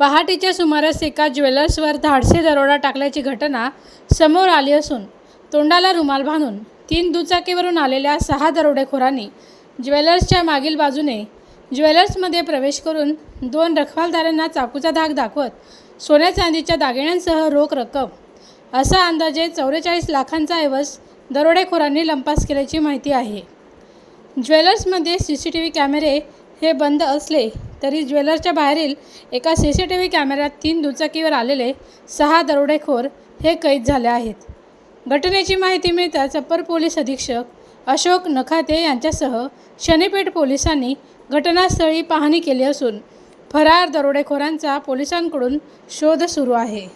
पहाटेच्या सुमारास एका ज्वेलर्सवर धाडसे दरोडा टाकल्याची घटना समोर आली असून तोंडाला रुमाल बांधून तीन दुचाकीवरून आलेल्या सहा दरोडेखोरांनी ज्वेलर्सच्या मागील बाजूने ज्वेलर्समध्ये प्रवेश करून दोन रखवालदारांना चाकूचा धाक दाखवत सोन्या चांदीच्या दागिन्यांसह रोख रक्कम असा अंदाजे चौवेचाळीस लाखांचा ऐवज दरोडेखोरांनी लंपास केल्याची माहिती आहे. ज्वेलर्समध्ये सी सी टी व्ही कॅमेरे हे बंद असले तरी ज्वेलर्सच्या बाहेरील एका सी सी टी व्ही कॅमेऱ्यात तीन दुचाकीवर आलेले सहा दरोडेखोर हे कैद झाले आहेत. घटनेची माहिती मिळताच अप्पर पोलीस अधीक्षक अशोक नखाते यांच्यासह शनीपेठ पोलिसांनी घटनास्थळी पाहणी केली असून फरार दरोडेखोरांचा पोलिसांकडून शोध सुरू आहे.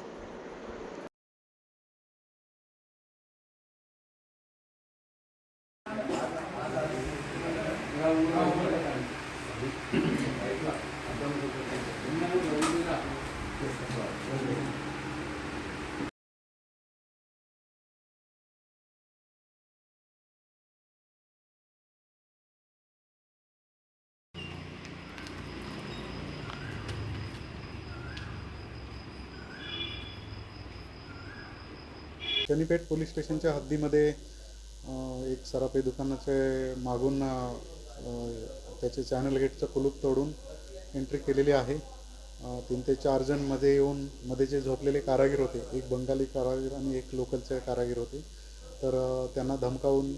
शनीपेठ पोलीस स्टेशनच्या हद्दीमध्ये एक सराफी दुकानाचे मागून त्याचे चॅनल गेटचं कुलूप तोडून एंट्री केलेली आहे. तीन ते चार जणमध्ये येऊन मध्ये जे झोपलेले कारागीर होते एक बंगाली कारागीर आणि एक लोकलचे कारागीर होते. तर त्यांना धमकावून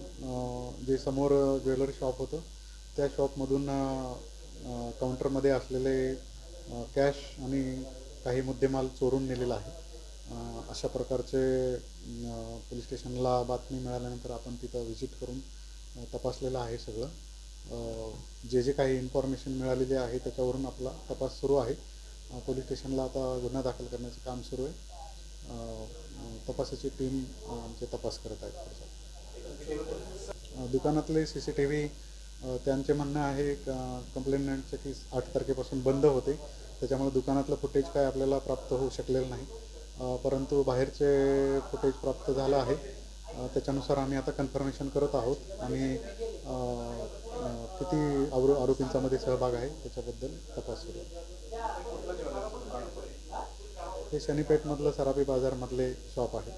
जे समोर ज्वेलरी शॉप होतं त्या शॉपमधून काउंटरमध्ये असलेले कॅश आणि काही मुद्देमाल चोरून नेलेला आहे. अशा प्रकारचे पोलीस स्टेशनला बातमी मिळाल्यानंतर आपण तिथं व्हिजिट करून तपासलेलं आहे सगळं. जे जे काही इन्फॉर्मेशन मिळालेली आहे त्याच्यावरून आपला तपास सुरू आहे. पोलीस स्टेशनला आता गुन्हा दाखल करण्याचं काम सुरू आहे. तपासाची टीम आमचे तपास करत आहेत दुकानातले सी सी टी व्ही त्यांचे म्हणणं आहे कंप्लेंटचे की आठ तारखेपासून बंद होते. त्याच्यामुळे दुकानातलं फुटेज काय आपल्याला प्राप्त होऊ शकलेलं नाही. परंतु बाहेरचे फुटेज प्राप्त झालं आहे त्याच्यानुसार आम्ही आता कन्फर्मेशन करत आहोत. आणि किती आरो आरोपींचा मध्ये सहभाग आहे त्याच्याबद्दल तपास सुरू हे शनीपेठमधलं सराफी बाजारमधले शॉप आहे.